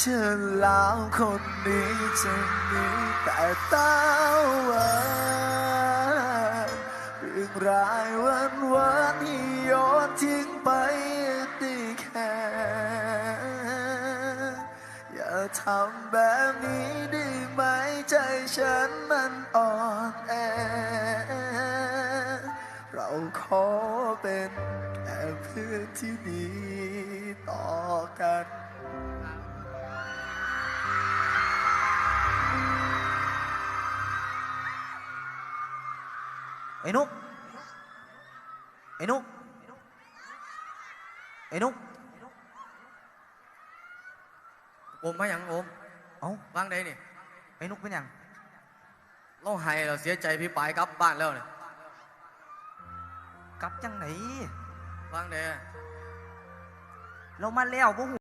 เชื่อแล้วคนนี้จะมีแต่ตาหวานเรื่องรายวันวันที่โยนทิ้งไปได้แค่อย่าทำแบบนี้ได้ไหมใจฉันมันอ่อนแอ เราขอเป็นแค่เพื่อนที่ดีต่อกัน ไอ้นุกไอ้นุกไอ้นุกโอมมาหยังโอมเอ้าวางใดนี่ไอ้นุกเป็นหยังเราให้เราเสียใจพี่ปายกลับบ้านแล้วเนี่ยกลับจังไหนวางใดอะเรามาแล้วบ่หู